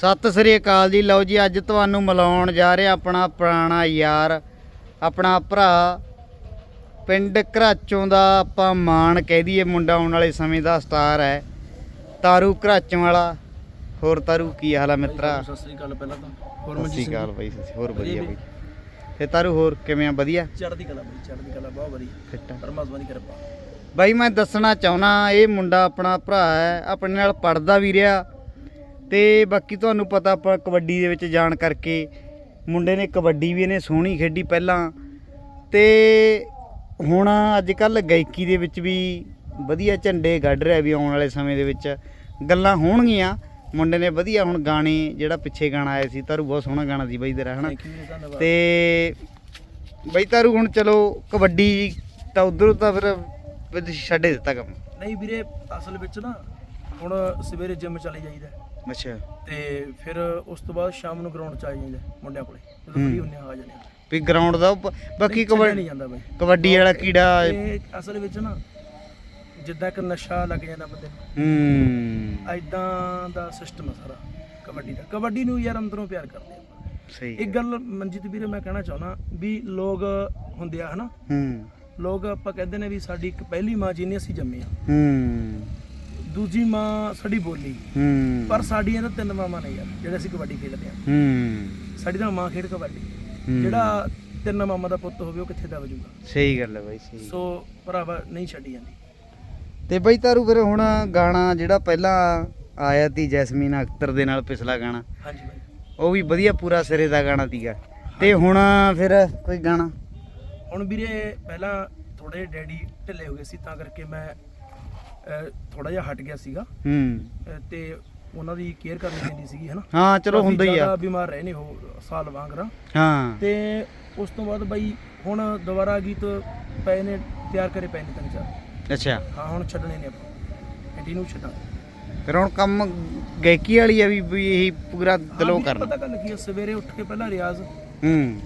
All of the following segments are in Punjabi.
ਸਤਿ ਸ੍ਰੀ ਅਕਾਲ ਜੀ। ਲਓ ਜੀ ਅੱਜ ਤੁਹਾਨੂੰ ਮਿਲਾਉਣ ਜਾ ਰਿਹਾ ਆਪਣਾ ਪੁਰਾਣਾ ਯਾਰ ਆਪਣਾ ਭਰਾ। ਪਿੰਡ ਘਰਾਚੋਂ ਦਾ ਆਪਾਂ ਮਾਣ ਕਹਿ ਦਈਏ ਮੁੰਡਾ ਆਉਣ ਵਾਲੇ ਸਮੇਂ ਦਾ ਸਟਾਰ ਹੈ। ਤਾਰੂ ਘਰਾਚੋਂ ਵਾਲਾ। ਹੋਰ ਤਾਰੂ ਕੀ ਹਾਲ ਆ ਮਿੱਤਰਾ? ਸਤਿ ਸ੍ਰੀ ਅਕਾਲ ਪਹਿਲਾਂ ਤਾਂ। ਹੋਰ ਸਤਿ ਸ੍ਰੀ ਅਕਾਲ ਬਾਈ ਸਤਿ- ਹੋਰ ਵਧੀਆ ਬਾਈ ਤੇ ਤਾਰੂ ਹੋਰ ਕਿਵੇਂ ਆ? ਵਧੀਆ? ਚੜ੍ਹਦੀ ਕਲਾ ਬਈ ਚੜ੍ਹਦੀ ਕਲਾ ਬਹੁਤ ਵਧੀਆ। ਫਿੱਟ? ਪਰਮਾਤਮਾ ਦੀ ਕਿਰਪਾ। ਬਾਈ ਮੈਂ ਦੱਸਣਾ ਚਾਹੁੰਦਾ ਇਹ ਮੁੰਡਾ ਆਪਣਾ ਭਰਾ ਹੈ ਆਪਣੇ ਨਾਲ ਪੜਦਾ ਵੀ ਰਿਹਾ। ਤੇ ਬਾਕੀ ਤੁਹਾਨੂੰ ਪਤਾ ਆਪਾਂ ਕਬੱਡੀ ਦੇ ਵਿੱਚ ਜਾਣ ਕਰਕੇ ਮੁੰਡੇ ਨੇ ਕਬੱਡੀ ਵੀ ਇਹਨੇ ਸੋਹਣੀ ਖੇਡੀ ਪਹਿਲਾਂ ਤੇ ਹੁਣ ਅੱਜ ਕੱਲ ਗਾਇਕੀ ਦੇ ਵਿੱਚ ਵੀ ਵਧੀਆ ਝੰਡੇ ਗੱਡ ਰਿਹਾ ਵੀ ਆਉਣ ਵਾਲੇ ਸਮੇਂ ਦੇ ਵਿੱਚ। ਗੱਲਾਂ ਹੋਣਗੀਆਂ ਮੁੰਡੇ ਨੇ ਵਧੀਆ ਹੁਣ ਗਾਣੇ ਜਿਹੜਾ ਪਿੱਛੇ ਗਾਣਾ ਆਇਆ ਸੀ ਤਾਰੂ ਬਹੁਤ ਸੋਹਣਾ ਗਾਣਾ ਸੀ ਬਾਈ ਤੇਰਾ ਹਨਾ? ਤੇ ਬਈ ਤਾਰੂ ਹੁਣ ਚਲੋ ਕਬੱਡੀ ਤਾਂ ਉਧਰੋਂ ਤਾਂ ਫਿਰ ਛੱਡੇ ਦਿੱਤਾ ਕੰਮ। ਨਹੀਂ ਵੀਰੇ ਅਸਲ ਵਿੱਚ ਨਾ ਹੁਣ ਸਵੇਰੇ ਜਿਮ ਚਲੇ ਜਾਈਦਾ। ਅੱਛਾ। ਤੇ ਫਿਰ ਉਸ ਤੋਂ ਬਾਅਦ ਸ਼ਾਮ ਨੂੰ ਗਰਾਊਂਡ ਚ ਆ ਜਾਈਦਾ ਮੁੰਡਿਆਂ ਕੋਲੇ। ਜਦੋਂ। ਫਰੀ ਹੁੰਨੇ ਆ ਜਾਂਦੇ ਆ। ਵੀ ਗਰਾਊਂਡ ਦਾ ਉਹ ਪ- ਬਾਕੀ ਛੱਡਿਆ ਨਹੀਂ ਕਬੱਡੀ ਜਾਂਦਾ ਬਾਈ। ਕਬੱਡੀ ਵਾਲਾ ਕੀੜਾ ਇਹ ਅਸਲ ਵਿੱਚ ਨਾ ਜਿੱਦਾਂ ਇੱਕ ਨਸ਼ਾ ਲੱਗ ਜਾਂਦਾ ਬੰਦੇ ਨੂੰ। ਹੂੰ। ਐਦਾਂ ਦਾ ਸਿਸਟਮ ਆ ਸਾਰਾ ਕਬੱਡੀ ਦਾ। ਕਬੱਡੀ ਨੂੰ ਯਾਰ ਅੰਦਰੋਂ ਪਿਆਰ ਕਰਦੇ ਆ ਸਹੀ ਇੱਕ ਗੱਲ ਮਨਜੀਤ ਵੀਰੇ ਮੈਂ ਕਹਿਣਾ ਚਾਹੁੰਦਾ ਵੀ ਲੋਕ ਹੁੰਦੇ ਆ ਹਨਾ? ਹੂੰ। ਲੋਕ ਆਪਾਂ ਕਹਿੰਦੇ ਨੇ ਵੀ ਸਾਡੀ ਇੱਕ ਪਹਿਲੀ ਮਾਂ ਜਿਹਨੇ ਅਸੀਂ ਜੰਮੇ ਆ। ਹੂੰ। ਦੂਜੀ ਮਾਂ ਸਾਡੀ ਬੋਲੀ। ਹੂੰ। ਪਰ ਸਾਡੀਆਂ ਤਾਂ ਤਿੰਨ ਮਾਵਾਂ ਨੇ ਯਾਰ ਜਿਹੜੇ ਅਸੀਂ ਕਬੱਡੀ ਖੇਡਦੇ ਆ ਹੂੰ। ਸਾਡੀ ਤਾਂ ਮਾਂ ਖੇਡ ਕਬੱਡੀ। ਜਿਹੜਾ ਤਿੰਨ ਮਾਮਾ ਦਾ ਪੁੱਤ ਹੋਵੇ ਉਹ ਕਿੱਥੇ ਦਬ ਜੂਗਾ ਸਹੀ ਗੱਲ ਹੈ ਬਾਈ ਸਹੀ। ਸੋ ਭਰਾਵਾ ਨਹੀਂ ਛੱਡੀ ਜਾਂਦੀ। ਤੇ ਬਈ ਤਾਰੂ ਫਿਰ ਹੁਣ ਗਾਣਾ ਜਿਹੜਾ ਪਹਿਲਾਂ ਆਇਆ ਤੀ ਜੈਸਮੀਨ ਅਖਤਰ ਦੇ ਨਾਲ ਪਿਛਲਾ ਗਾਣਾ ਹਾਂਜੀ ਬਾਈ। ਉਹ ਵੀ ਵਧੀਆ ਪੂਰਾ ਸਿਰੇ ਦਾ ਗਾਣਾ ਤੀਗਾ ਤੇ ਹੁਣ ਫਿਰ ਕੋਈ ਗਾਣਾ? ਹੁਣ ਵੀਰੇ ਪਹਿਲਾਂ ਥੋੜੇ ਡੈਡੀ ਢਿੱਲੇ ਹੋ ਗਏ ਸੀ ਤਾਂ ਕਰਕੇ ਮੈਂ ਥੋੜਾ ਜਿਹਾ ਹਟ ਗਿਆ ਸੀਗਾ। ਹੂੰ। ਤੇ ਉਹਨਾਂ ਦੀ ਕੇਅਰ ਕਰਨੀ ਪੈਂਦੀ ਸੀਗੀ ਹਨਾ? ਹਾਂ ਚਲੋ ਹੁੰਦਾ ਹੀ ਆ। ਜ਼ਿਆਦਾ ਬਿਮਾਰ ਰਹੇ ਨੇ ਉਹ ਸਾਲ ਵਾਂਗਰਾ ਹਾਂ। ਤੇ ਉਸ ਤੋਂ ਬਾਅਦ ਬਾਈ ਹੁਣ ਦੁਬਾਰਾ ਗੀਤ ਪਏ ਨੇ ਤਿਆਰ ਕਰੇ ਪਏ ਨੇ ਤਿੰਨ ਚਾਰ। ਅੱਛਾ। ਹਾਂ ਹੁਣ ਛੱਡਣੇ ਨੇ ਆਪਾਂ। ਐਂਟੀ ਨੂੰ ਛੱਡਾਂਗੇ ਫਿਰ ਹੁਣ ਕੰਮ ਗਾਇਕੀ ਵਾਲੀ ਆ ਵੀ ਇਹੀ ਪੂਰਾ ਦਿਲੋਂ ਕਰਨਾ। ਪਤਾ ਗੱਲ ਕੀ ਸਵੇਰੇ ਉੱਠ ਕੇ ਪਹਿਲਾਂ ਰਿਆਜ਼। ਹੂੰ।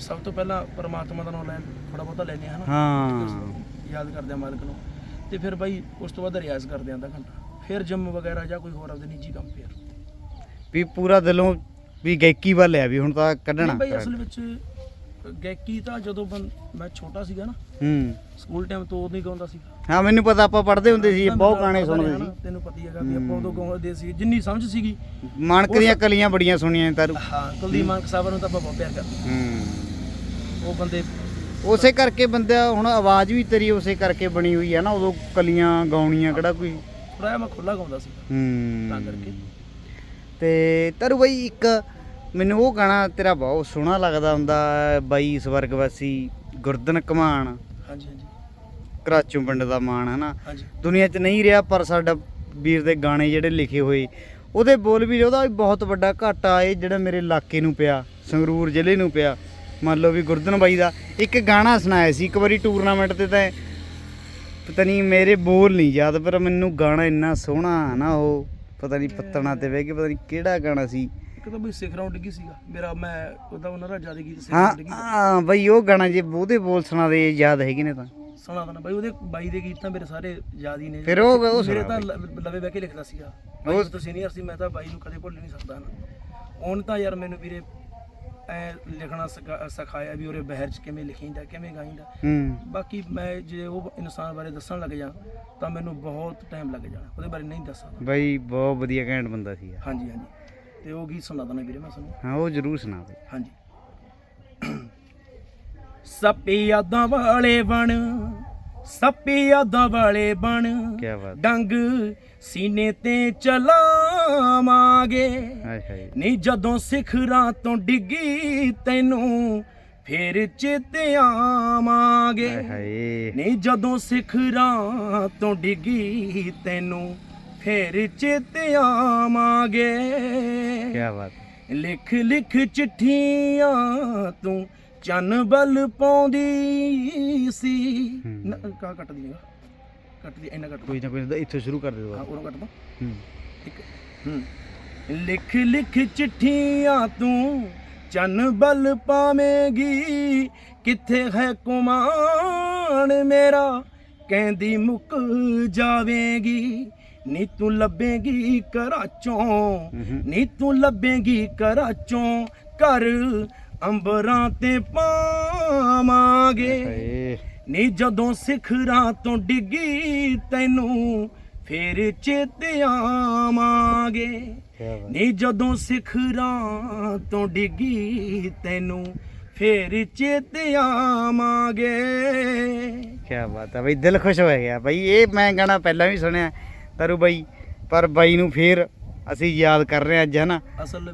ਸਭ ਤੋਂ ਪਹਿਲਾਂ ਪਰਮਾਤਮਾ ਦਾ ਨਾਮ ਲੈ ਥੋੜਾ ਬਹੁਤਾ ਲੈਨੇ ਹਨਾ? ਹਾਂ। ਯਾਦ ਕਰਦੇ ਆ ਮਾਲਕ ਨੂੰ। ਤੇ ਫਿਰ ਬਾਈ ਉਸ ਤੋਂ ਬਾਅਦ ਰਿਆਜ਼ ਕਰਦੇ ਆਂ ਅੱਧਾ ਘੰਟਾ। ਫਿਰ ਜਿਮ ਵਗੈਰਾ ਜਾਂ ਕੋਈ ਹੋਰ ਆਪਦੇ ਨਿੱਜੀ ਕੰਮ ਫਿਰ। ਵੀ ਪੂਰਾ ਦਿਲੋਂ ਵੀ ਗਾਇਕੀ ਵੱਲ ਆ ਵੀ ਹੁਣ ਤਾਂ ਕੱਢਣਾ ਨਹੀਂ ਬਾਈ ਅਸਲ ਵਿੱਚ ਗਾਇਕੀ ਤਾਂ ਜਦੋਂ ਬੰ- ਮੈਂ ਛੋਟਾ ਸੀਗਾ ਨਾ ਹੂੰ। ਸਕੂਲ ਟਾਈਮ ਤੋਂ ਉਦੋਂ ਹੀ ਗਾਉਂਦਾ ਸੀ ਹਾਂ ਮੈਨੂੰ ਪਤਾ ਆਪਾਂ ਪੜ੍ਹਦੇ ਹੁੰਦੇ ਸੀ ਬਹੁਤ ਗਾਣੇ ਸੁਣਦੇ ਸੀ। ਤੈਨੂੰ ਪਤਾ ਹੀ ਹੈਗਾ ਵੀ ਆਪਾਂ ਉਦੋਂ ਗਾਉਂਦੇ ਸੀ ਜਿੰਨੀ ਸਮਝ ਸੀਗੀ। ਮਾਨਕ ਦੀਆਂ ਕਲੀਆਂ ਬੜੀਆਂ ਸੁਣੀਆਂ ਨੇ ਤਾਰੂ। ਹਾਂ ਕੁਲਦੀਪ ਮਾਨਕ ਸਾਹਿਬ ਨੂੰ ਤਾਂ ਆਪਾਂ ਬਹੁਤ ਪਿਆਰ ਕਰਦੇ। ਹੂੰ। ਉਹ ਬੰਦੇ ਉਸੇ ਕਰਕੇ ਬੰਦਾ ਹੁਣ ਆਵਾਜ਼ ਵੀ ਤੇਰੀ ਉਸੇ ਕਰਕੇ ਬਣੀ ਹੋਈ ਆ ਨਾ ਉਦੋਂ ਕਲੀਆਂ ਗਾਉਣੀਆਂ ਕਿਹੜਾ ਕੋਈ? ਥੋੜਾ ਮੈਂ ਖੁੱਲਾ ਗਾਉਂਦਾ ਸੀ। ਹੂੰ। ਤਾਂ ਕਰਕੇ। ਤੇ ਤਾਰੂ ਬਾਈ ਇੱਕ ਮੈਨੂੰ ਉਹ ਗਾਣਾ ਤੇਰਾ ਬਹੁਤ ਸੋਹਣਾ ਲੱਗਦਾ ਹੁੰਦਾ ਹੈ, ਬਾਈ ਸਵਰਗਵਾਸੀ ਗੁਰਦਨ ਕਮਾਨ। ਹਾਂਜੀ ਹਾਂਜੀ। ਕਰਾਚੋਂ ਪਿੰਡ ਦਾ ਮਾਣ ਹੈ ਨਾ ਦੁਨੀਆ 'ਚ ਨਹੀਂ ਰਿਹਾ ਪਰ ਸਾਡਾ ਵੀਰ ਦੇ ਗਾਣੇ ਜਿਹੜੇ ਲਿਖੇ ਹੋਏ ਉਹਦੇ ਬੋਲ ਵੀ ਉਹਦਾ ਬਹੁਤ ਵੱਡਾ ਘਾਟਾ ਇਹ ਜਿਹੜਾ ਮੇਰੇ ਇਲਾਕੇ ਨੂੰ ਪਿਆ ਸੰਗਰੂਰ ਜ਼ਿਲ੍ਹੇ ਨੂੰ ਪਿਆ। ਮੰਨ ਲਓ ਵੀ ਗੁਰਦਨ ਬਾਈ ਦਾ ਇੱਕ ਗਾਣਾ ਸੁਣਾਇਆ ਸੀ ਇੱਕ ਵਾਰੀ ਟੂਰਨਾਮੈਂਟ ਤੇ ਤਾਂ ਪਤਾ ਨਹੀਂ ਮੇਰੇ ਬੋਲ ਨਹੀਂ ਯਾਦ ਪਰ ਮੈਨੂੰ ਗਾਣਾ ਇੰਨਾ ਸੋਹਣਾ ਨਾ ਉਹ ਪਤਾ ਨਹੀਂ ਪੱਤਣਾ ਤੇ ਬਹਿ ਕੇ ਪਤਾ ਨਹੀਂ ਕਿਹੜਾ ਗਾਣਾ ਸੀ। ਇੱਕ ਤਾਂ ਬਈ ਸਿੱਖ ਰਾਉਂਡ ਡਿੱਗੀ ਸੀਗਾ ਮੇਰਾ ਮੈਂ ਉਹਦਾ ਉਹਨਾਂ ਦਾ ਜ਼ਿਆਦਾ ਗੀਤ ਸਿੱਖ ਹਾਂ ਰਾਉਂਡ ਡਿੱਗੀ। ਹਾਂ ਬਈ ਉਹ ਗਾਣਾ ਜੇ ਉਹਦੇ ਬੋਲ ਸੁਣਾ ਦੇ ਯਾਦ ਹੈਗੇ ਨੇ ਤਾਂ। ਸੁਣਾ ਦਣਾ ਬਾਈ ਉਹਦੇ ਬਾਈ ਦੇ ਗੀਤ ਤਾਂ ਮੇਰੇ ਸਾਰੇ ਯਾਦ ਹੀ ਨੇ। ਫਿਰ ਉਹ- ਉਹ ਮੇਰੇ ਸੁਣਾ ਤਾਂ ਲ- ਲਵੇ ਬਹਿ ਕੇ ਲਿਖਦਾ ਸੀਗਾ। ਬਾਈ ਉਹ- ਤੋਂ ਸੀਨੀਅਰ ਸੀ ਮੈਂ ਤਾਂ ਬਾਈ ਨੂੰ ਕਦੇ ਭੁੱਲ ਨਹੀਂ ਸਕਦਾ ਨਾ। ਉਹਨ ਤਾਂ ਯਾਰ ਮੈਨੂੰ ਵੀਰੇ ਐ ਲਿਖਣਾ ਸਿਖਾ- ਸਿਖਾਇਆ ਵੀ ਉਹਰੇ ਬਹਿਰ ਚ ਕਿਵੇਂ ਲਿਖੀਂਦਾ ਕਿਵੇਂ ਗਾਈਂਦਾ। ਹੂੰ। ਬਾਕੀ ਮੈਂ ਜੇ ਉਹ ਇਨਸਾਨ ਬਾਰੇ ਦੱਸਣ ਲੱਗ ਜਾ ਤਾਂ ਮੈਨੂੰ ਬਹੁਤ ਟਾਈਮ ਲੱਗ ਜਾਣਾ। ਉਹਦੇ ਬਾਰੇ ਨਹੀਂ ਦੱਸ ਬਈ ਬਹੁਤ ਵਧੀਆ ਘੈਂਟ ਬੰਦਾ ਸੀ ਯਾਰ। ਹਾਂਜੀ ਹਾਂਜੀ। ਤੇ ਉਹ ਗੀਤ ਸੁਣਾ ਦਣਾ ਵੀਰੇ ਮੈਂ ਤੁਹਾਨੂੰ। ਹਾਂ ਉਹ ਜ਼ਰੂਰ ਸੁਣਾ ਬਈ। ਹਾਂਜੀ। ਸੱਪੀ ਯਾਦਾਂ ਵਾਲੇ ਬਣ ਸੱਪੀ ਯਾਦਾਂ ਵਾਲੇ ਬਣ। ਕੀ ਬਾਤ। ਡੰਗ ਸੀਨੇ ਤੇ ਚਲਾਵਾਂਗੇ ਹਾਏ ਹਾਏ। ਨੀ ਜਦੋਂ ਸਿਖਰਾਂ ਤੋਂ ਡਿੱਗੀ ਤੈਨੂੰ ਫੇਰ ਚੇਤੇ ਆਵਾਂਗੇ। ਹਾਏ ਹਾਏ। ਨੀ ਜਦੋਂ ਸਿਖਰਾਂ ਤੋਂ ਡਿੱਗੀ ਤੈਨੂੰ ਫੇਰ ਚੇਤੇ ਆਵਾਂਗੇ। ਕੀ ਬਾਤ। ਲਿਖ ਲਿਖ ਚਿੱਠੀਆਂ ਤੂੰ ਚੰਨ ਬਲ ਪਾਉਂਦੀ ਸੀ। ਨਾ, ਕਾ ਕੱਟ ਦੀਏਗਾ ਕੱਟ ਦੀ ਇੰਨਾ ਕੱਟ ਕੋਈ ਨਾ ਕੋਈ ਇੱਥੋਂ ਸ਼ੁਰੂ ਕਰ ਦੇ ਹਾਂ ਦੋ ਉਹਨੂੰ ਕੱਟ ਦੋ। ਹੂੰ। ਠੀਕ ਹੂੰ ਲਿਖ ਲਿਖ ਚਿੱਠੀਆਂ ਤੂੰ ਚੰਨ ਬਲ ਪਾਵੇਂਗੀ। ਕਿੱਥੇ ਹੈ ਕੁਮਾਨ ਮੇਰਾ? ਕਹਿੰਦੀ ਮੁੱਕ ਜਾਵੇਂਗੀ। ਨੀ ਤੂੰ ਲੱਭੇਗੀ ਕਰਾਚੋਂ। ਨੀ ਤੂੰ ਲੱਭੇਗੀ ਕਰਾਚੋਂ ਘਰ ਅੰਬਰਾਂ ਤੇ ਪਾਵਾਂਗੇ। ਨੀ ਜਦੋਂ ਸਿਖਰਾਂ ਤੋਂ ਡਿੱਗੀ ਤੈਨੂੰ ਫੇਰ ਚੇਤੇ ਆਵਾਂਗੇ। ਨੀ ਜਦੋਂ ਸਿਖਰਾਂ ਤੋਂ ਡਿੱਗੀ ਤੈਨੂੰ ਫੇਰ ਚੇਤੇ ਆਵਾਂਗੇ। ਕਿਆ ਬਾਤ ਹੈ ਬਈ ਦਿਲ ਖੁਸ਼ ਹੋ ਗਿਆ ਬਈ। ਇਹ ਮੈਂ ਗਾਣਾ ਪਹਿਲਾਂ ਵੀ ਸੁਣਿਆ ਤਰੂ ਬਈ ਪਰ ਬਾਈ ਨੂੰ ਫੇਰ ਅਸੀਂ ਯਾਦ ਕਰ ਰਹੇ ਅੱਜ ਹਨਾ?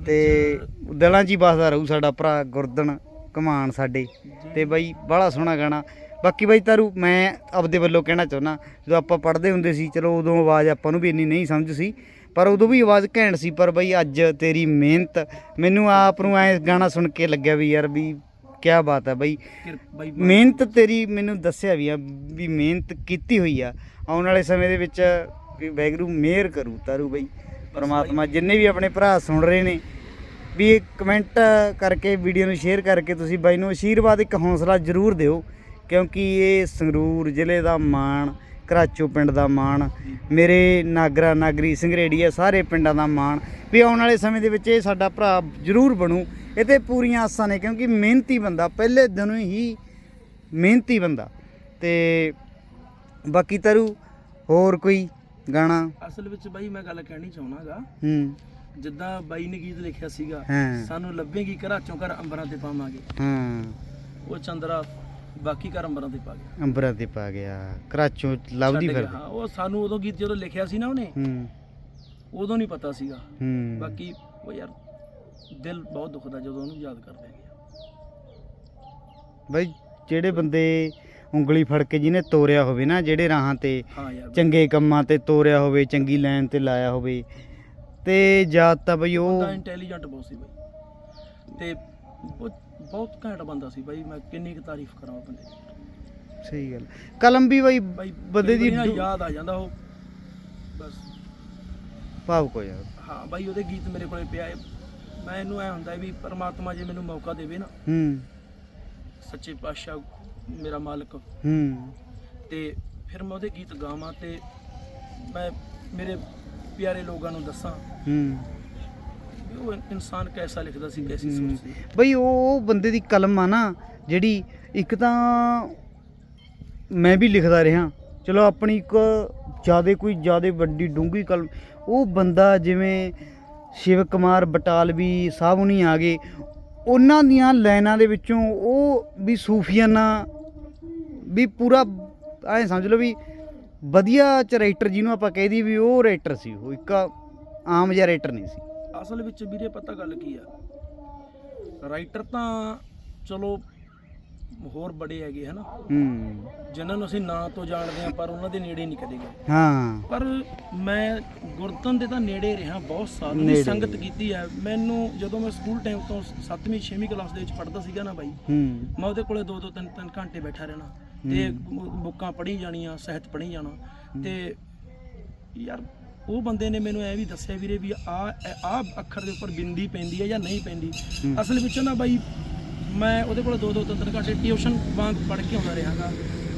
ਤੇ ਦਿਲਾਂ 'ਚ ਹੀ ਵਸਦਾ ਰਹੂ ਸਾਡਾ ਭਰਾ ਗੁਰਦਨ ਕਮਾਨ ਸਾਡੇ। ਤੇ ਬਾਈ ਬੜਾ ਸੋਹਣਾ ਗਾਣਾ। ਬਾਕੀ ਬਾਈ ਤਾਰੂ ਮੈਂ ਆਪਦੇ ਵੱਲੋਂ ਕਹਿਣਾ ਚਾਹੁੰਦਾ ਜਦੋਂ ਆਪਾਂ ਪੜ੍ਹਦੇ ਹੁੰਦੇ ਸੀ ਚਲੋ ਉਦੋਂ ਆਵਾਜ਼ ਆਪਾਂ ਨੂੰ ਵੀ ਇੰਨੀ ਨਹੀਂ ਸਮਝ ਸੀ ਪਰ ਉਦੋਂ ਵੀ ਆਵਾਜ਼ ਘੈਂਟ ਸੀ ਪਰ ਬਾਈ ਅੱਜ ਤੇਰੀ ਮਿਹਨਤ ਮੈਨੂੰ ਆਪ ਨੂੰ ਐ ਗਾਣਾ ਸੁਣ ਕੇ ਲੱਗਿਆ ਵੀ ਯਾਰ ਵੀ ਕਿਆ ਬਾਤ ਹੈ ਬਾਈ। ਮਿਹਨਤ ਤੇਰੀ ਮੈਨੂੰ ਦੱਸਿਆ ਵੀ ਆ ਵੀ ਮਿਹਨਤ ਕੀਤੀ ਹੋਈ ਆ ਆਉਣ ਵਾਲੇ ਸਮੇਂ ਦੇ ਵਿੱਚ ਵੀ ਵੈਗਰੂ ਮਿਹਰ ਕਰੂ ਤਾਰੂ ਬਈ ਪਰਮਾਤਮਾ ਜਿੰਨੇ ਵੀ ਆਪਣੇ ਭਰਾ ਸੁਣ ਰਹੇ ਨੇ ਵੀ ਕਮੈਂਟ ਕਰਕੇ ਵੀਡੀਓ ਨੂੰ ਸ਼ੇਅਰ ਕਰਕੇ ਤੁਸੀਂ ਬਾਈ ਨੂੰ ਆਸ਼ੀਰਵਾਦ ਇੱਕ ਹੌਸਲਾ ਜ਼ਰੂਰ ਦਿਓ। ਕਿਉਂਕਿ ਇਹ ਸੰਗਰੂਰ ਜ਼ਿਲ੍ਹੇ ਦਾ ਮਾਣ ਕਰਾਚੋ ਪਿੰਡ ਦਾ ਮਾਣ ਮੇਰੇ ਨਾਗਰਾ ਨਾਗਰੀ ਸੰਗਰੇੜੀਆ ਸਾਰੇ ਪਿੰਡਾਂ ਦਾ ਮਾਣ। ਵੀ ਆਉਣ ਵਾਲੇ ਸਮੇਂ ਦੇ ਵਿੱਚ ਇਹ ਸਾਡਾ ਭਰਾ ਜ਼ਰੂਰ ਬਣੂ। ਇਹ ਤੇ ਪੂਰੀਆਂ ਆਸਾਂ ਨੇ ਕਿਉਂਕਿ ਮਿਹਨਤੀ ਬੰਦਾ ਪਹਿਲੇ ਦਿਨੋਂ ਹੀ ਮਿਹਨਤੀ ਬੰਦਾ। ਤੇ ਬਾਕੀ ਤਰੂ ਹੋਰ ਕੋਈ ਗਾਣਾ? ਅਸਲ ਵਿੱਚ ਬਾਈ ਮੈਂ ਗੱਲ ਕਹਿਣੀ ਚਾਹਣਾਗਾ ਹੂੰ। ਜਿੱਦਾਂ ਬਾਈ ਨੇ ਗੀਤ ਲਿਖਿਆ ਸੀਗਾ ਸਾਨੂੰ ਲੱਭੇਗੀ ਘਰਾਚੋਂ ਘਰ ਅੰਬਰਾਂ ਤੇ ਪਾਵਾਂਗੇ। ਹਾਂ। ਉਹ ਚੰਦਰਾ ਬਾਕੀ ਘਰ ਅੰਬਰਾਂ ਤੇ ਪਾ ਗਿਆ। ਅੰਬਰਾਂ ਤੇ ਪਾ ਗਿਆ ਕਰਾਚੋਂ ਲੱਭਦੀ ਛੱਡ ਗਿਆ, ਹਾਂ ਉਹ ਸਾਨੂੰ ਉਦੋਂ ਗੀਤ ਜਦੋਂ ਲਿਖਿਆ ਸੀ ਨਾ ਉਹਨੇ ਹੂੰ। ਉਦੋਂ ਨਹੀਂ ਪਤਾ ਸੀਗਾ। ਹੂੰ। ਬਾਕੀ ਉਹ ਯਾਰ ਦਿਲ ਬਹੁਤ ਦੁਖਦਾ ਜਦੋਂ ਉਹਨੂੰ ਯਾਦ ਕਰਦੇ ਹੈਗੇ ਬਈ ਜਿਹੜੇ ਬੰਦੇ ਉਂਗਲੀ ਫੜ ਕੇ ਜਿਹਨੇ ਤੋਰਿਆ ਹੋਵੇ ਨਾ ਜਿਹੜੇ ਰਾਹਾਂ ਤੇ ਹਾਂ ਯਾਰ ਚੰਗੇ ਕੰਮਾਂ ਤੇ ਤੋਰਿਆ ਹੋਵੇ ਚੰਗੀ ਲਾਈਨ ਤੇ ਲਾਇਆ ਹੋਵੇ ਤੇ ਜਾਤ ਤਾਂ ਬਈ ਉਹ ਬੰਦਾ ਇੰਟੈਲੀਜੈਂਟ ਬਹੁਤ ਸੀ ਬਾਈ। ਤੇ ਉਹ ਬਹੁਤ ਘੈਂਟ ਬੰਦਾ ਸੀ ਬਾਈ ਮੈਂ ਕਿੰਨੀ ਕੁ ਤਾਰੀਫ ਕਰਾਂ ਉਹ ਬੰਦੇ ਦੀ। ਸਹੀ ਗੱਲ। ਕਲਮ ਵੀ ਬਈ ਬਾਈ ਬੰਦੇ ਦੀ ਕਈ ਵਾਰੀ ਨਾ ਡੂ- ਯਾਦ ਆ ਜਾਂਦਾ ਉਹ। ਬਸ। ਭਾਵ ਕੋ ਯਾਰ ਹਾਂ ਬਾਈ ਉਹਦੇ ਗੀਤ ਮੇਰੇ ਕੋਲੇ ਪਿਆ ਹੈ। ਮੈਂ ਇਹਨੂੰ ਐ ਹੁੰਦਾ ਵੀ ਪਰਮਾਤਮਾ ਜੇ ਮੈਨੂੰ ਮੌਕਾ ਦੇਵੇ ਨਾ ਹੂੰ। ਸੱਚੇ ਪਾਤਸ਼ਾਹ ਮੇਰਾ ਮਾਲਕ। ਹੂੰ। ਤੇ ਫਿਰ ਮੈਂ ਉਹਦੇ ਗੀਤ ਗਾਵਾਂ ਤੇ ਮੈਂ ਮੇਰੇ ਪਿਆਰੇ ਲੋਕਾਂ ਨੂੰ ਦੱਸਾਂ। ਹੂੰ। ਵੀ ਉਹ ਇਨਸਾਨ ਕੈਸਾ ਲਿਖਦਾ ਸੀ ਕੈਸੀ ਹੂੰ। ਸੋਚ ਸੀ? ਬਈ ਉਹ ਉਹ ਬੰਦੇ ਦੀ ਕਲਮ ਆ ਨਾ ਜਿਹੜੀ ਇੱਕ ਤਾਂ ਮੈਂ ਵੀ ਲਿਖਦਾ ਰਿਹਾ। ਚਲੋ ਆਪਣੀ ਇੱਕ ਜਿਆਦੇ ਕੋਈ ਜਿਆਦੇ ਵੱਡੀ ਡੂੰਗੀ ਕਲਮ ਉਹ ਬੰਦਾ ਜਿਵੇਂ ਸ਼ਿਵ ਕੁਮਾਰ ਬਟਾਲਵੀ ਸਾਹਿਬ ਹੁਣੀ ਆ ਗਏ। ਉਹਨਾਂ ਦੀਆਂ ਲਾਈਨਾਂ ਦੇ ਵਿੱਚੋਂ ਉਹ ਵੀ ਸੂਫੀਆਨਾ ਵੀ ਪੂਰਾ ਐ ਸਮਝ ਲਓ ਵੀ ਵਧੀਆ ਚ ਰਾਈਟਰ ਜਿਹਨੂੰ ਆਪਾਂ ਕਹਿ ਦਈਏ ਵੀ ਉਹ ਰਾਈਟਰ ਸੀ ਉਹ ਇੱਕ ਆਮ ਜਿਹਾ ਰਾਈਟਰ ਨਹੀਂ ਸੀ। ਅਸਲ ਵਿੱਚ ਵੀਰੇ ਪਤਾ ਗੱਲ ਕੀ ਆ? ਰਾਈਟਰ ਤਾਂ ਚਲੋ ਹੋਰ ਬੜੇ ਹੈਗੇ ਹਨਾ। ਹੂੰ। ਜਿਨ੍ਹਾਂ ਨੂੰ ਅਸੀਂ ਨਾਂ ਤੋਂ ਜਾਣਦੇ ਆ ਪਰ ਉਹਨਾਂ ਦੇ ਨੇੜੇ ਨਹੀਂ ਕਦੇ ਗਏ। ਹਾਂ। ਪਰ ਮੈਂ ਗੁਰਦਨ ਦੇ ਤਾਂ ਨੇੜੇ ਰਿਹਾ ਬਹੁਤ ਸਾਲ। ਦੀ ਸੰਗਤ ਕੀਤੀ ਹੈ ਮੈਨੂੰ ਜਦੋਂ ਮੈਂ ਸਕੂਲ ਟਾਈਮ ਤੋਂ 7ਵੀਂ 6ਵੀਂ ਕਲਾਸ ਦੇ ਵਿੱਚ ਪੜ੍ਹਦਾ ਸੀਗਾ ਨਾ ਬਾਈ ਹੂੰ। ਮੈਂ ਉਹਦੇ ਕੋਲੇ 2 2 3 3 ਘੰਟੇ ਬੈਠਾ ਰਹਿਣਾ। ਤੇ ਬੁੱਕਾਂ ਪੜ੍ਹੀ ਜਾਣੀਆਂ ਸਾਹਿਤ ਪੜ੍ਹੀ ਜਾਣਾ। ਤੇ ਯਾਰ ਉਹ ਬੰਦੇ ਨੇ ਮੈਨੂੰ ਐ ਵੀ ਦੱਸਿਆ ਵੀਰੇ ਵੀ ਆ ਆ ਅੱਖਰ ਦੇ ਉੱਪਰ ਬਿੰਦੀ ਪੈਂਦੀ ਹੈ ਜਾਂ ਨਹੀਂ ਪੈਂਦੀ। ਅਸਲ ਵਿੱਚ ਨਾ ਬਾਈ ਮੈਂ ਉਹਦੇ ਕੋਲ 2 2 3 3 ਘੰਟੇ ਟਿਊਸ਼ਨ ਵਾਂਗ ਪੜ੍ਹ ਕੇ ਆਉਂਦਾ ਰਿਹਾਗਾ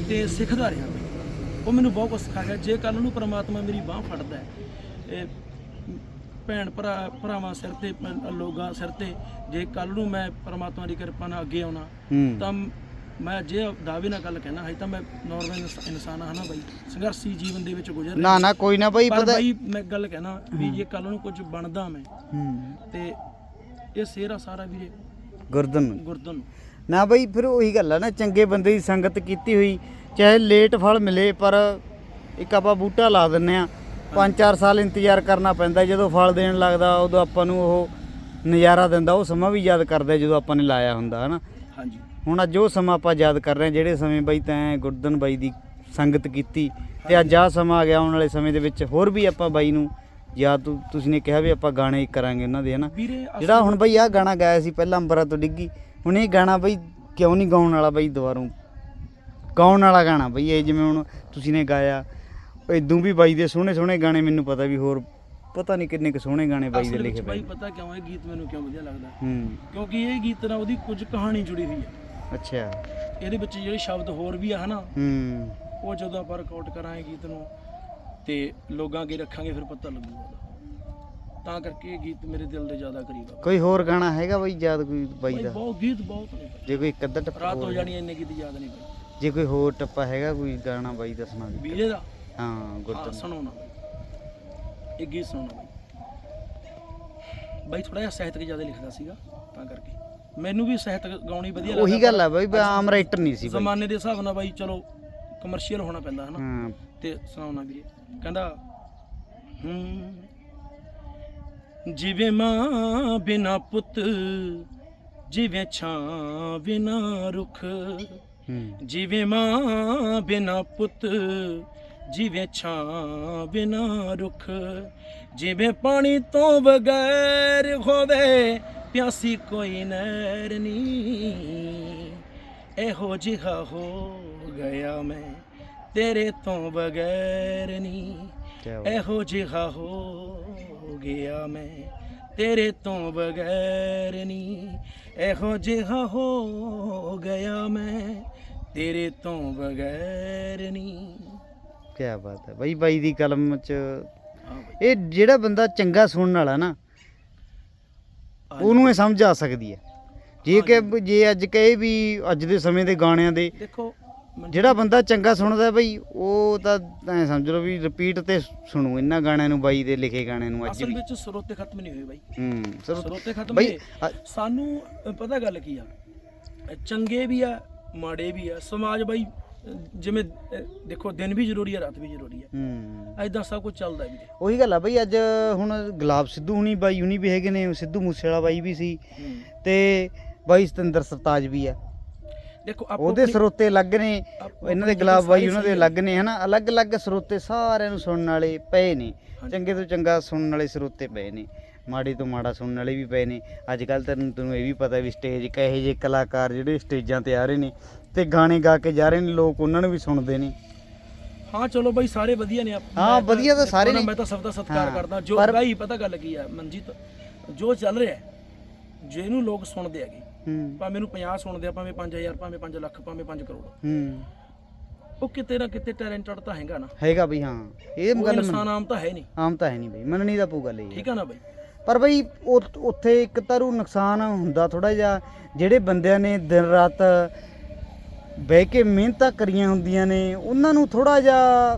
ਤੇ ਸਿੱਖਦਾ ਰਿਹਾ ਉਹ ਮੈਨੂੰ ਬਹੁਤ ਕੁਝ ਸਿਖਾ ਗਿਆ ਜੇ ਕੱਲ ਨੂੰ ਪ੍ਰਮਾਤਮਾ ਮੇਰੀ ਬਾਹ ਫੜਦਾ ਹੈ, ਇਹ ਭੈਣ ਭਰਾ ਭਰਾਵਾਂ ਸਿਰ ਤੇ ਲੋਕਾਂ ਸਿਰ ਤੇ ਜੇ ਕੱਲ ਨੂੰ ਮੈਂ ਪ੍ਰਮਾਤਮਾ ਦੀ ਕਿਰਪਾ ਨਾਲ ਅੱਗੇ ਆਉਣਾ ਤਾਂ ਮੈਂ ਜੇ ਦਾਅਵੇ ਨਾਲ ਗੱਲ ਕਹਿਣਾ ਹੈ ਤਾਂ ਮੈਂ ਨਾਰਮਲ ਇਨਸਾਨ ਹਾਂ ਨਾ ਬਾਈ। ਸੰਘਰਸ਼ੀ ਜੀਵਨ ਦੇ ਵਿੱਚ ਗੁਜ਼ਰ ਨਾ ਨਾ ਕੋਈ ਨਾ ਬਈ ਪਰ ਪਤਾ ਬਾਈ ਮੈਂ ਗੱਲ ਕਹਿਣਾ ਵੀ ਜੇ ਕੱਲ ਨੂੰ ਕੁਝ ਬਣਦਾ ਮੈਂ ਹੂੰ। ਤੇ ਇਹ ਸੇਰਾ ਸਾਰਾ ਵੀਰੇ ਗੁਰਦਨ ਗੁਰਦਨ ਨੂੰ। ਨਾ ਬਈ ਫਿਰ ਉਹੀ ਗੱਲ ਆ ਨਾ ਚੰਗੇ ਬੰਦੇ ਦੀ ਸੰਗਤ ਕੀਤੀ ਹੋਈ ਚਾਹੇ ਲੇਟ ਫਲ ਮਿਲੇ ਪਰ ਇੱਕ ਆਪਾਂ ਬੂਟਾ ਲਾ ਦਿੰਨੇ ਆ। 5-4 ਸਾਲ ਇੰਤਜ਼ਾਰ ਕਰਨਾ ਪੈਂਦਾ ਜਦੋਂ ਫਲ ਦੇਣ ਲੱਗਦਾ ਉਦੋਂ ਆਪਾਂ ਨੂੰ ਉਹ ਨਜ਼ਾਰਾ ਦਿੰਦਾ ਉਹ ਸਮਾਂ ਵੀ ਯਾਦ ਕਰਦਾ ਜਦੋਂ ਆਪਾਂ ਨੇ ਲਾਇਆ ਹੁੰਦਾ ਹਨਾ? ਹਾਂਜੀ। ਹੁਣ ਅੱਜ ਉਹ ਸਮਾਂ ਆਪਾਂ ਯਾਦ ਕਰ ਰਹੇ ਹਾਂ ਜਿਹੜੇ ਸਮੇਂ ਬਈ ਤੈਂ ਗੁਰਦਨ ਬਾਈ ਦੀ ਸੰਗਤ ਕੀਤੀ ਤੇ ਅੱਜ ਆ ਸਮਾਂ ਆ ਗਿਆ ਆਉਣ ਵਾਲੇ ਸਮੇਂ ਦੇ ਵਿੱਚ ਹੋਰ ਵੀ ਆਪਾਂ ਬਾਈ ਨੂੰ ਤੁ- ਤੁਸੀਂ ਨੇ ਕਿਹਾ ਵੀ ਆਪਾਂ ਗਾਣੇ ਕਰਾਂਗੇ ਉਹਨਾਂ ਦੇ ਹਨਾ? ਜਿਹੜਾ ਹੁਣ ਬਈ ਆ ਗਾਣਾ ਗਾਇਆ ਸੀ ਪਹਿਲਾਂ ਅੰਬਰਾਂ ਤੋਂ ਡਿੱਗੀ ਹੁਣ ਇਹ ਗਾਣਾ ਬਈ ਕਿਉਂ ਨਹੀਂ ਗਾਉਣ ਵਾਲਾ ਬਈ ਦੁਬਾਰੋਂ? ਗਾਉਣ ਵਾਲਾ ਗਾਣਾ ਬਈ ਇਹ ਜਿਵੇਂ ਹੁਣ ਤੁਸੀਂ ਨੇ ਗਾਇਆ ਇਦੋਂ ਵੀ ਬਾਈ ਦੇ ਸੋਹਣੇ ਸੋਹਣੇ ਗਾਣੇ ਮੈਨੂੰ ਪਤਾ ਵੀ ਹੋਰ ਪਤਾ ਨਹੀਂ ਕਿੰਨੇ ਕੁ ਸੋਹਣੇ ਗਾਣੇ ਬਾਈ ਦੇ ਲਿਖੇ ਬਾਈ ਪਤਾ ਕਿਉਂ ਇਹ ਗੀਤ ਮੈਨੂੰ ਕਿਉਂ ਵਧੀਆ ਲੱਗਦਾ? ਹੂੰ। ਕਿਉਂਕਿ ਇਹ ਗੀਤ ਨਾਲ ਉਹਦੀ ਕੁਝ ਕਹਾਣੀ ਜੁੜੀ ਹੋਈ ਹੈ। ਅੱਛਾ। ਇਹਦੇ ਵਿੱਚ ਜਿਹੜੇ ਸ਼ਬਦ ਹੋਰ ਵੀ ਆ ਹਨਾ ਹੂੰ। ਉਹ ਜਦੋਂ ਆਪਾਂ ਰਿਕਾਰਡ ਕਰਾਂਗੇ ਗੀਤ ਨੂੰ ਤੇ ਲੋਕਾਂ ਅੱਗੇ ਰੱਖਾਂਗੇ ਫਿਰ ਪਤਾ ਲੱਗੂਗਾ। ਤਾਂ ਕਰਕੇ ਇਹ ਗੀਤ ਮੇਰੇ ਦਿਲ ਦੇ ਜ਼ਿਆਦਾ ਕਰੀਬ ਆ। ਕੋਈ ਹੋਰ ਗਾਣਾ ਹੈਗਾ ਬਾਈ ਯਾਦ ਕੋਈ ਬਾਈ ਦਾ? ਬਹੁਤ ਗੀਤ ਬਹੁਤ ਨੇ। ਜੇ ਕੋਈ ਇੱਕ ਅੱਧਾ ਟੱਪਾ ਰਾਤ ਹੋ ਜਾਣੀ ਇੰਨੇ ਗੀਤ ਯਾਦ ਨਹੀਂ ਪਈ ਜੇ ਕੋਈ ਹੋਰ ਟੱਪਾ ਹੈਗਾ ਕੋਈ ਗਾਣਾ ਬਾਈ ਦੱਸਣਾ ਵੀ। ਵੀਰੇ ਦਾ? ਹਾਂ ਹਾਂ ਗੁੱਡ ਸੁਣਾਉਣਾ ਇਹ ਗੀਤ ਸੁਣਾਉਣਾ ਬਾਈ। ਬਾਈ ਥੋੜਾ ਜਿਹਾ ਸਾਹਿਤਕ ਜ਼ਿਆਦਾ ਲਿਖਦਾ ਸੀਗਾ ਤਾਂ ਕਰਕੇ। ਮੈਨੂੰ ਵੀ ਸਾਹਿਤਕ ਗਾਉਣੀ ਵਧੀਆ ਲੱਗਦਾ ਉਹੀ ਗੱਲ ਆ ਬਾਈ ਬਈ ਆਮ ਰਾਈਟਰ ਨਹੀਂ ਸੀ ਬਾਈ। ਜ਼ਮਾਨੇ ਦੇ ਹਿਸਾਬ ਨਾਲ ਬਾਈ ਚਲੋ ਕਮਰਸ਼ੀਅਲ ਹੋਣਾ ਪੈਂਦਾ ਹਨਾ। ਹਾਂ। ਤੇ ਸੁਣਾਉਣਾ ਵੀਰੇ ਕਹਿੰਦਾ ਹੂੰ ਜਿਵੇਂ ਮਾਂ ਬਿਨਾ ਪੁੱਤ ਜਿਵੇਂ ਛਾਂ ਬਿਨਾ ਰੁੱਖ ਜਿਵੇਂ ਮਾਂ ਬਿਨਾ ਪੁੱਤ ਜਿਵੇਂ ਛਾਂ ਬਿਨਾ ਰੁੱਖ ਜਿਵੇਂ ਪਾਣੀ ਤੋਂ ਬਗੈਰ ਹੋਵੇ ਪਿਆਸੀ ਕੋਈ ਨਹਿਰ ਨਹੀਂ ਇਹੋ ਜਿਹਾ ਹੋ ਗਿਆ ਮੈਂ ਤੇਰੇ ਤੋਂ ਬਗੈਰ ਨਹੀਂ ਇਹੋ ਜਿਹਾ ਹੋ ਗਿਆ ਮੈਂ ਤੇਰੇ ਤੋਂ ਬਗੈਰ ਨਹੀਂ ਇਹੋ ਜਿਹਾ ਹੋ ਗਿਆ ਮੈਂ ਤੇਰੇ ਤੋਂ ਬਗੈਰ ਨਹੀਂ ਕੀ ਬਾਤ ਹੈ। ਬਾਈ ਬਾਈ ਦੀ ਕਲਮ ਚ ਇਹ ਜਿਹੜਾ ਬੰਦਾ ਚੰਗਾ ਸੁਣਨ ਵਾਲਾ ਨਾ ਉਹਨੂੰ ਇਹ ਸਮਝ ਆ ਸਕਦੀ ਹੈ। ਜੇ ਕਿ ਜੇ ਅੱਜ ਕਹੇ ਵੀ ਅੱਜ ਦੇ ਸਮੇਂ ਦੇ ਗਾਣਿਆਂ ਦੇ ਦੇਖੋ ਜਿਹੜਾ ਬੰਦਾ ਚੰਗਾ ਸੁਣਦਾ ਬਈ ਉਹ ਤਾਂ ਐ ਸਮਝ ਲਓ ਵੀ ਰਿਪੀਟ ਤੇ ਸੁਣੂ। ਇਹਨਾਂ ਗਾਣਿਆਂ ਨੂੰ ਬਾਈ ਦੇ ਲਿਖੇ ਗਾਣਿਆਂ ਨੂੰ ਅੱਜ ਅਸਲ ਵੀ। ਵਿੱਚ ਸਰੋਤੇ ਖਤਮ ਨਹੀਂ ਹੋਏ ਬਾਈ। ਹੂੰ ਸਰ ਸਰੋਤੇ ਖਤਮ ਬਈ। ਸਾਨੂੰ ਪਤਾ ਗੱਲ ਕੀ ਆ? ਚੰਗੇ ਵੀ ਆ ਮਾੜੇ ਵੀ ਆ। ਸਮਾਜ ਬਾਈ ਜਿਵੇਂ ਦੇਖੋ ਦਿਨ ਵੀ ਜ਼ਰੂਰੀ ਆ ਰਾਤ ਵੀ ਜ਼ਰੂਰੀ ਆ ਹੂੰ। ਐਦਾਂ ਸਭ ਕੁਝ ਚੱਲਦਾ ਵੀਰੇ। ਉਹੀ ਗੱਲ ਆ ਬਈ ਅੱਜ ਹੁਣ ਗੁਲਾਬ ਸਿੱਧੂ ਹੁਣੀ ਬਾਈ ਹੁਣੀ ਵੀ ਹੈਗੇ ਨੇ ਸਿੱਧੂ ਮੂਸੇਵਾਲਾ ਬਾਈ ਵੀ ਸੀ। ਹੂੰ। ਤੇ ਬਾਈ ਸਤਿੰਦਰ ਸਰਤਾਜ ਵੀ ਆ। ਦੇਖੋ ਆਪੋ ਉਹਦੇ ਸਰੋਤੇ ਅਲੱਗ ਨੇ ਇਹਨਾਂ ਦੇ ਗੁਲਾਬ ਬਾਈ ਉਹਨਾਂ ਦੇ ਅਲੱਗ ਨੇ ਹਨਾ? ਅਲੱਗ-ਅਲੱਗ ਸਰੋਤੇ ਸਾਰਿਆਂ ਨੂੰ ਸੁਣਨ ਵਾਲੇ ਪਏ ਨੇ। ਚੰਗੇ ਤੋਂ ਚੰਗਾ ਸੁਣਨ ਵਾਲੇ ਸਰੋਤੇ ਪਏ ਨੇ। ਮਾੜੇ ਤੋਂ ਮਾੜਾ ਸੁਣਨ ਵਾਲੇ ਵੀ ਪਏ ਨੇ। ਅੱਜ ਕੱਲ ਤੈਨੂੰ ਤੈਨੂੰ ਇਹ ਵੀ ਪਤਾ ਵੀ ਸਟੇਜ ਕਹੇ ਜੇ ਕਲਾਕਾਰ ਜਿਹੜੇ ਸਟੇਜਾਂ ਤੇ ਆ ਰਹੇ ਨੇ। ਤੇ ਗਾਣੇ ਗਾ ਕੇ ਜਾ ਰਹੇ ਨੇ ਲੋਕ ਉਹਨਾਂ ਨੂੰ ਵੀ ਸੁਣਦੇ ਨੇ। ਹਾਂ ਚਲੋ ਬਾਈ ਸਾਰੇ ਵਧੀਆ ਨੇ ਆਪ- ਹਾਂ, ਮੈਂ ਵਧੀਆ ਤਾਂ ਸਾਰੇ ਨਾ। ਮੈਂ ਤਾਂ ਸਭ ਦਾ ਸਤਿਕਾਰ ਹਾਂ, ਕਰਦਾ। ਜੋ ਪਰ- ਬਾਈ ਪਤਾ ਗੱਲ ਕੀ ਆ ਮਨਜੀਤ ਜੋ ਚੱਲ ਰਿਹਾ ਹੈ, ਜਿਹਨੂੰ ਲੋਕ ਸੁਣਦੇ ਹੈਗੇ ਹੂੰ। ਭਾਵੇਂ ਨੂੰ 50 ਸੁਣਦੇ ਆ ਭਾਵੇਂ 5000 ਭਾਵੇਂ 5 ਲੱਖ ਭਾਵੇਂ 5 ਕਰੋੜ। ਹੂੰ। ਉਹ ਕਿਤੇ ਨਾ ਕਿਤੇ ਟੈਲੈਂਟਡ ਤਾਂ ਹੈਗਾ ਨਾ। ਹੈਗਾ ਬਈ ਹਾਂ ਇਹ ਉਹ ਗੱਲ ਇਨਸਾਨ ਮੰਨ- ਆਮ ਤਾਂ ਹੈ ਨਹੀਂ। ਆਮ ਤਾਂ ਹੈ ਨਹੀਂ ਬਈ ਮੰਨਣੀ ਦਾ ਪਊ ਗੱਲ ਇਹ ਠੀਕ ਆ ਨਾ ਬਾਈ। ਪਰ ਬਈ ਉ- ਉੱਥੇ ਇੱਕ ਤਰੂ ਨੁਕਸਾਨ ਹੁੰਦਾ ਥੋੜਾ ਜਿਹਾ ਜਿਹੜੇ ਬੰਦਿਆਂ ਨੇ ਦਿਨ ਰਾਤ ਬਹਿ ਕੇ ਮਿਹਨਤਾਂ ਕਰੀਆਂ ਹੁੰਦੀਆਂ ਨੇ ਉਹਨਾਂ ਨੂੰ ਥੋੜਾ ਜਿਹਾ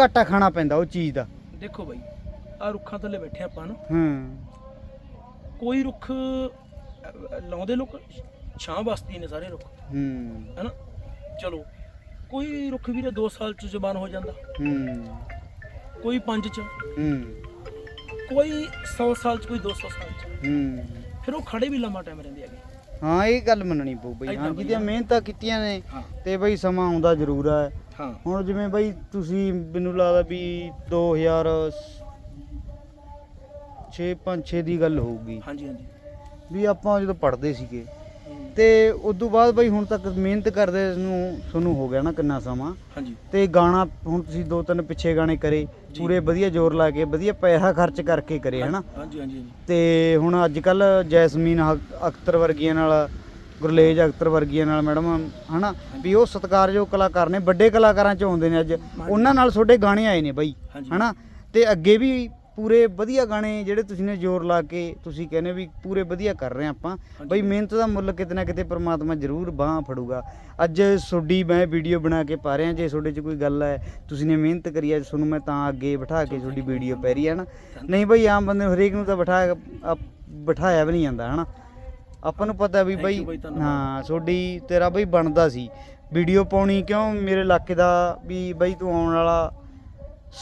ਘਾਟਾ ਖਾਣਾ ਪੈਂਦਾ ਉਹ ਚੀਜ਼ ਦਾ। ਦੇਖੋ ਬਾਈ ਆ ਰੁੱਖਾਂ ਥੱਲੇ ਬੈਠੇ ਆਪਾਂ ਨਾ। ਹੂੰ। ਕੋਈ ਰੁੱਖ ਲਾਉਂਦੇ ਲੋਕ ਛਾਂ ਵਾਸਤੇ ਨੇ ਸਾਰੇ ਰੁੱਖ। ਹੂੰ। ਹੈਨਾ? ਚਲੋ ਕੋਈ ਰੁੱਖ ਵੀਰੇ 2 ਸਾਲ ਚ ਜ਼ਬਾਨ ਹੋ ਜਾਂਦਾ। ਹੂੰ। ਕੋਈ 5 ਚ। ਹੂੰ। ਕੋਈ 100 ਸਾਲ ਚ ਕੋਈ 200 ਸਾਲ ਚ। ਹੂੰ। ਫਿਰ ਉਹ ਖੜੇ ਵੀ ਲੰਮਾ ਟਾਈਮ ਰਹਿੰਦੇ ਹੈਗੇ। ਹਾਂ ਇਹ ਗੱਲ ਮੰਨਣੀ ਪਊ ਬਈ। ਹਾਂ ਜਿਹਦੀਆਂ। ਮਿਹਨਤਾਂ ਕੀਤੀਆਂ ਨੇ ਤੇ ਬਈ ਸਮਾਂ ਆਉਂਦਾ ਜ਼ਰੂਰ ਹਾਂ। ਹੁਣ ਜਿਵੇਂ ਬਈ ਤੁਸੀਂ ਮੈਨੂੰ ਲੱਗਦਾ ਵੀ 2000 6 5 6 ਦੀ ਗੱਲ ਹੋਊਗੀ। ਹਾਂਜੀ ਹਾਂਜੀ। ਵੀ ਆਪਾਂ ਜਦੋਂ ਪੜ੍ਹਦੇ ਸੀਗੇ ਤੇ ਉਸ ਤੋਂ ਬਾਅਦ ਬਈ ਹੁਣ ਤੱਕ ਮਿਹਨਤ ਕਰਦੇ ਨੂੰ ਤੁਹਾਨੂੰ ਹੋ ਗਿਆ ਨਾ ਕਿੰਨਾ ਸਮਾਂ। ਹਾਂਜੀ। ਤੇ ਗਾਣਾ ਹੁਣ ਤੁਸੀਂ ਦੋ ਤਿੰਨ ਪਿੱਛੇ ਗਾਣੇ ਕਰੇ ਪੂਰੇ ਵਧੀਆ ਜ਼ੋਰ ਲਾ ਕੇ ਵਧੀਆ ਪੈਸਾ ਖਰਚ ਕਰਕੇ ਕਰੇ ਹਨਾ? ਹਾਂਜੀ ਹਾਂਜੀ ਤੇ ਹੁਣ ਅੱਜ ਕੱਲ ਜੈਸਮੀਨ ਅਖਤਰ ਵਰਗੀਆਂ ਨਾਲ ਗੁਰਲੇਜ ਅਖਤਰ ਵਰਗੀਆਂ ਨਾਲ ਮੈਡਮ ਹਨਾ? ਵੀ ਉਹ ਸਤਿਕਾਰਯੋਗ ਕਲਾਕਾਰ ਨੇ ਵੱਡੇ ਕਲਾਕਾਰਾਂ ਚ ਆਉਂਦੇ ਨੇ ਅੱਜ। ਉਹਨਾਂ ਨਾਲ ਤੁਹਾਡੇ ਗਾਣੇ ਆਏ ਨੇ ਬਈ ਹਨਾ? ਤੇ ਅੱਗੇ ਵੀ ਪੂਰੇ ਵਧੀਆ ਗਾਣੇ ਜਿਹੜੇ ਤੁਸੀਂ ਨੇ ਜ਼ੋਰ ਲਾ ਕੇ ਤੁਸੀਂ ਕਹਿੰਦੇ ਵੀ ਪੂਰੇ ਵਧੀਆ ਕਰ ਰਹੇ ਆਪਾਂ। ਬਈ ਮਿਹਨਤ ਦਾ ਮੁੱਲ ਕਿਤੇ ਨਾ ਕਿਤੇ ਪ੍ਰਮਾਤਮਾ ਜ਼ਰੂਰ ਬਾਹ ਫੜੂਗਾ। ਅੱਜ ਤੁਹਾਡੀ ਮੈਂ ਵੀਡੀਓ ਬਣਾ ਕੇ ਪਾ ਰਿਹਾ ਜੇ ਤੁਹਾਡੇ 'ਚ ਕੋਈ ਗੱਲ ਹੈ ਤੁਸੀਂ ਨੇ ਮਿਹਨਤ ਕਰੀ ਹੈ ਤੁਹਾਨੂੰ ਮੈਂ ਤਾਂ ਅੱਗੇ ਬਿਠਾ ਕੇ ਤੁਹਾਡੀ ਵੀਡੀਓ ਪੈ ਰਹੀ ਹੈ ਨਾ। ਨਹੀਂ ਬਈ ਆਮ ਬੰਦੇ ਨੂੰ ਹਰੇਕ ਨੂੰ ਤਾਂ ਬਿਠਾ ਬਿਠਾਇਆ ਵੀ ਨਹੀਂ ਜਾਂਦਾ ਹਨਾ। ਆਪਾਂ ਨੂੰ ਪਤਾ ਵੀ ਬਈ। ਹਾਂ ਤੁਹਾਡੀ ਤੇਰਾ ਬਈ ਬਣਦਾ ਸੀ। ਵੀਡੀਓ ਪਾਉਣੀ ਕਿਉਂ? ਮੇਰੇ ਇਲਾਕੇ ਦਾ ਵੀ ਬਈ ਤੂੰ ਆਉਣ ਵਾਲਾ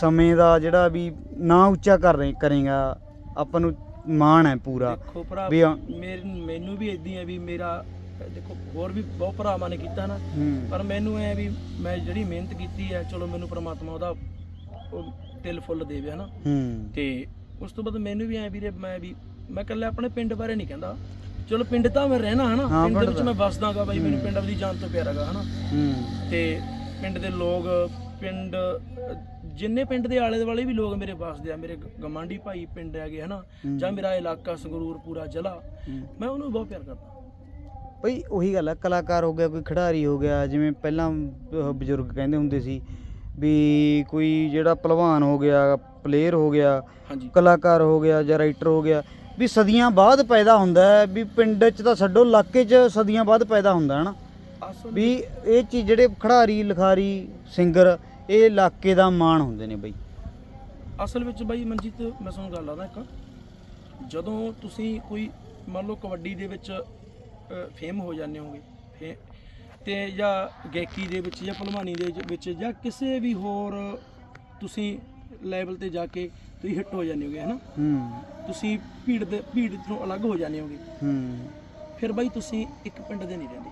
ਸਮੇਂ ਦਾ ਜਿਹੜਾ ਵੀ ਨਾਂ ਉੱਚਾ ਕਰ ਰਹੇ ਕਰੇਗਾ ਆਪਾਂ ਨੂੰ ਮਾਣ ਹੈ ਪੂਰਾ। ਦੇਖੋ ਭਰਾ ਵੀ ਹਾਂ। ਮੇਰੇ ਮੈਨੂੰ ਵੀ ਇਦਾਂ ਹੈ ਵੀ ਮੇਰਾ ਦੇਖੋ ਹੋਰ ਵੀ ਬਹੁਤ ਭਰਾਵਾਂ ਨੇ ਕੀਤਾ ਨਾ। ਹੂੰ। ਪਰ ਮੈਨੂੰ ਐ ਵੀ ਮੈਂ ਜਿਹੜੀ ਮਿਹਨਤ ਕੀਤੀ ਹੈ ਚਲੋ ਮੈਨੂੰ ਪ੍ਰਮਾਤਮਾ ਉਹਦਾ ਉਹ ਤਿਲ ਫੁੱਲ ਦੇਵੇ ਹਨਾ। ਹੂੰ। ਤੇ ਉਸ ਤੋਂ ਬਾਅਦ ਮੈਨੂੰ ਵੀ ਐ ਵੀਰੇ ਮੈਂ ਵੀ ਮੈਂ ਇਕੱਲਾ ਆਪਣੇ ਪਿੰਡ ਬਾਰੇ ਨਹੀਂ ਕਹਿੰਦਾ। ਚਲੋ ਪਿੰਡ ਤਾਂ ਮੈਂ ਰਹਿਣਾ ਹਨਾ। ਹਾਂ, ਪਿੰਡ ਦੇ ਵਿੱਚ। ਮੈਂ ਵਸਦਾਗਾ ਬਾਈ ਮੈਨੂੰ ਪਿੰਡ ਦੀ ਜਾਨ ਤੋਂ ਪਿਆਰਾ ਹੈਗਾ ਹਨਾ। ਹੂੰ। ਤੇ ਪਿੰਡ ਦੇ ਲੋਕ ਪਿੰਡ ਜਿੰਨੇ ਪਿੰਡ ਦੇ ਆਲੇ ਦੁਆਲੇ ਵੀ ਲੋਕ ਮੇਰੇ ਵਸਦੇ ਆ ਮੇਰੇ ਗਮਾਂਡੀ ਭਾਈ ਪਿੰਡ ਹੈਗੇ ਹਨਾ? ਹੂੰ। ਜਾਂ ਮੇਰਾ ਇਲਾਕਾ ਸੰਗਰੂਰ ਪੂਰਾ ਜ਼ਿਲ੍ਹਾ ਹੂੰ। ਮੈਂ ਉਹਨੂੰ ਬਹੁਤ ਪਿਆਰ ਕਰਦਾ। ਬਈ ਉਹੀ ਗੱਲ ਆ ਕਲਾਕਾਰ ਹੋ ਗਿਆ ਕੋਈ ਖਿਡਾਰੀ ਹੋ ਗਿਆ ਜਿਵੇਂ ਪਹਿਲਾਂ ਬਜ਼ੁਰਗ ਕਹਿੰਦੇ ਹੁੰਦੇ ਸੀ ਵੀ ਕੋਈ ਜਿਹੜਾ ਪਹਿਲਵਾਨ ਹੋ ਗਿਆ ਪਲੇਅਰ ਹੋ ਗਿਆ ਕਲਾਕਾਰ ਹੋ ਗਿਆ ਜਾਂ ਰਾਈਟਰ ਹੋ ਗਿਆ ਵੀ ਸਦੀਆਂ ਬਾਅਦ ਪੈਦਾ ਹੁੰਦਾ ਹੈ ਵੀ ਪਿੰਡ 'ਚ ਤਾਂ ਛੱਡੋ ਇਲਾਕੇ 'ਚ ਸਦੀਆਂ ਬਾਅਦ ਪੈਦਾ ਹੁੰਦਾ ਹੈ ਨਾ ਵੀ ਇਹ ਚੀਜ਼ ਜਿਹੜੇ ਖਿਡਾਰੀ ਲਿਖਾਰੀ ਸਿੰਗਰ ਇਹ ਇਲਾਕੇ ਦਾ ਮਾਣ ਹੁੰਦੇ ਨੇ ਬਈ। ਅਸਲ ਵਿੱਚ ਬਾਈ ਮਨਜੀਤ ਮੈਂ ਤੁਹਾਨੂੰ ਗੱਲ ਆਦਾ ਇੱਕ। ਜਦੋਂ ਤੁਸੀਂ ਕੋਈ ਮੰਨ ਲਓ ਕਬੱਡੀ ਦੇ ਵਿੱਚ ਫੇਮ ਹੋ ਜਾਂਦੇ ਹੋਗੇ ਤੇ ਜਾਂ ਗਾਇਕੀ ਦੇ ਵਿੱਚ ਜਾਂ ਭਲਵਾਨੀ ਦੇ ਵਿੱਚ ਜਾਂ ਕਿਸੇ ਵੀ ਹੋਰ ਤੁਸੀਂ ਲੈਵਲ ਤੇ ਜਾ ਕੇ ਤੁਸੀਂ ਹਿੱਟ ਹੋ ਜਾਂਦੇ ਹੋਗੇ ਹਨਾ? ਹੂੰ। ਤੁਸੀਂ ਭੀੜ ਦੇ ਭੀੜ ਤੋਂ ਅਲੱਗ ਹੋ ਜਾਂਦੇ ਹੋਗੇ ਹੂੰ। ਫਿਰ ਬਾਈ ਤੁਸੀਂ ਇੱਕ ਪਿੰਡ ਦੇ ਨਹੀਂ ਰਹਿੰਦੇ।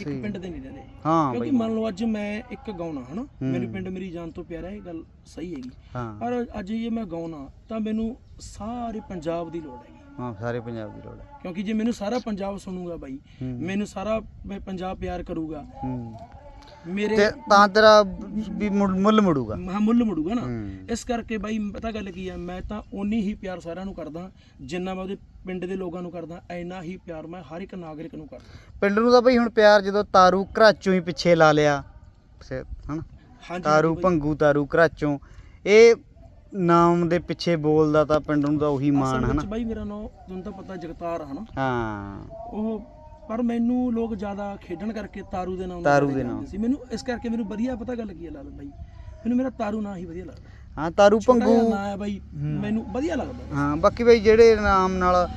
ਇੱਕ ਸਹੀ। ਪਿੰਡ ਦੇ ਨਹੀਂ ਰਹਿੰਦੇ। ਹਾਂ ਕਿਉਂਕਿ ਬਈ। ਮੰਨ ਲਓ ਅੱਜ ਮੈਂ ਇੱਕ ਗਾਉਣਾ ਹਨਾ? ਹੂੰ। ਮੇਰੇ ਪਿੰਡ ਮੇਰੀ ਜਾਨ ਤੋਂ ਪਿਆਰਾ ਇਹ ਗੱਲ ਸਹੀ ਹੈਗੀ। ਹਾਂ। ਪਰ ਅੱਜ ਜੇ ਮੈਂ ਗਾਉਣਾ ਤਾਂ ਮੈਨੂੰ ਸਾਰੇ ਪੰਜਾਬ ਦੀ ਲੋੜ ਹੈਗੀ। ਹਾਂ ਸਾਰੇ ਪੰਜਾਬ ਦੀ ਲੋੜ ਹੈ। ਕਿਉਂਕਿ ਜੇ ਮੈਨੂੰ ਸਾਰਾ ਪੰਜਾਬ ਸੁਣੂਗਾ ਬਾਈ ਹੂੰ। ਮੈਨੂੰ ਸਾਰਾ ਪੰਜਾਬ ਪਿਆਰ ਕਰੂਗਾ ਹੂੰ। ਮੇਰੇ ਤੇ ਤਾਂ ਤੇਰਾ ਵੀ ਮੁੱਲ ਮੁੱਲ ਮੁੜੂਗਾ। ਹਾਂ ਮੁੱਲ ਮੁੜੂਗਾ ਨਾ। ਹੂੰ। ਇਸ ਕਰਕੇ ਬਾਈ ਪਤਾ ਗੱਲ ਕੀ ਆ ਮੈਂ ਤਾਂ ਓਨੀ ਹੀ ਪਿਆਰ ਸਾਰਿਆਂ ਨੂੰ ਕਰਦਾ ਜਿੰਨਾ ਮੈਂ ਉਹਦੇ ਪਿੰਡ ਦੇ ਲੋਕਾਂ ਨੂੰ ਕਰਦਾ ਐਨਾ ਹੀ ਪਿਆਰ ਮੈਂ ਹਰ ਇੱਕ ਨਾਗਰਿਕ ਨੂੰ ਕਰਦਾ। ਪਿੰਡ ਨੂੰ ਤਾਂ ਬਈ ਹੁਣ ਪਿਆਰ ਜਦੋਂ ਤਾਰੂ ਘਰਾਚੋਂ ਹੀ ਪਿੱਛੇ ਲਾ ਲਿਆ ਫਿਰ, ਹਨਾ? ਹਾਂਜੀ ਤਾਰੂ ਬਾਈ। ਭੰਗੂ ਤਾਰੂ ਘਰਾਚੋਂ। ਇਹ ਨਾਮ ਦੇ ਪਿੱਛੇ ਬੋਲਦਾ ਤਾਂ ਪਿੰਡ ਨੂੰ ਤਾਂ ਉਹੀ ਮਾਣ ਅਸਲ ਹਨਾ? ਵਿੱਚ ਬਾਈ ਮੇਰਾ ਨਾਮ ਤੁਹਾਨੂੰ ਤਾਂ ਪਤਾ ਜਗਤਾਰ ਹਨਾ? ਹਾਂ। ਉਹ ਪਰ ਮੈਨੂੰ ਲੋਕ ਜ਼ਿਆਦਾ ਖੇਡਣ ਕਰਕੇ ਤਾਰੂ ਦੇ ਨਾਮ ਤਾਰੂ ਦੇ ਨਾਮ। ਸੀ। ਮੈਨੂੰ ਇਸ ਕਰਕੇ ਮੈਨੂੰ ਵਧੀਆ ਪਤਾ ਗੱਲ ਕੀ ਹੈ ਲਾਲ ਬਾਈ। ਮੈਨੂੰ ਮੇਰਾ ਤਾਰੂ ਨਾਂ ਹੀ ਵਧੀਆ ਲੱਗਦਾ। ਹਾਂ ਤਾਰੂ ਭੰਗੂ ਨਾਂ ਹੈ ਬਾਈ ਹੂੰ। ਮੈਨੂੰ ਵਧੀਆ ਲੱਗਦਾ। ਹਾਂ ਬਾਕੀ ਬਈ ਜਿਹੜੇ ਨਾਮ ਨਾਲ